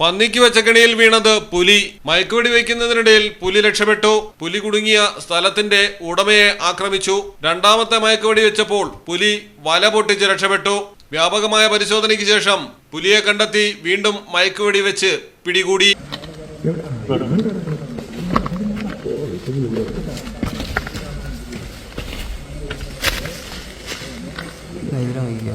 പന്നിക്ക് വെച്ച കെണിയിൽ വീണത് പുലി. മയക്കുവെടി വയ്ക്കുന്നതിനിടയിൽ പുലി രക്ഷപ്പെട്ടു. പുലി കുടുങ്ങിയ സ്ഥലത്തിന്റെ ഉടമയെ ആക്രമിച്ചു. രണ്ടാമത്തെ മയക്കുവെടി വെച്ചപ്പോൾ പുലി വല പൊട്ടിച്ച് രക്ഷപ്പെട്ടു. വ്യാപകമായ പരിശോധനയ്ക്ക് ശേഷം പുലിയെ കണ്ടെത്തി വീണ്ടും മയക്കുവെടി വെച്ച് പിടികൂടി. 네, 이런 의견.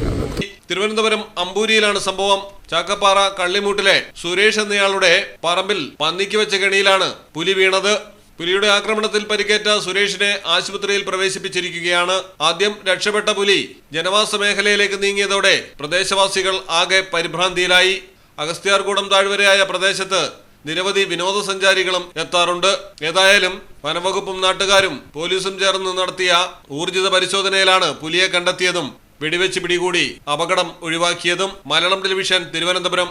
ഇടുക്കിലോടെത്തി തിരുവനന്തപുരം അമ്പൂരിയിലാണ് സംഭവം. ചാക്കപ്പാറ കള്ളിമൂട്ടിലെ സുരേഷ് എന്നയാളുടെ പറമ്പിൽ പന്നിക്ക് വെച്ച കെണിയിലാണ് പുലി വീണത്. പുലിയുടെ ആക്രമണത്തിൽ പരിക്കേറ്റ സുരേഷിനെ ആശുപത്രിയിൽ പ്രവേശിപ്പിച്ചിരിക്കുകയാണ്. ആദ്യം രക്ഷപ്പെട്ട പുലി ജനവാസ മേഖലയിലേക്ക് നീങ്ങിയതോടെ പ്രദേശവാസികൾ ആകെ പരിഭ്രാന്തിയിലായി. അഗസ്ത്യാർകൂടം താഴ്വരയായ പ്രദേശത്ത് നിരവധി വിനോദസഞ്ചാരികളും എത്താറുണ്ട്. ഏതായാലും വനവകുപ്പും നാട്ടുകാരും പോലീസും ചേർന്ന് നടത്തിയ ഊർജിത പരിശോധനയിലാണ് പുലിയെ കണ്ടെത്തിയതും വെടിവെച്ച് പിടികൂടി അപകടം ഒഴിവാക്കിയതും. മലയാളം ടെലിവിഷൻ തിരുവനന്തപുരം.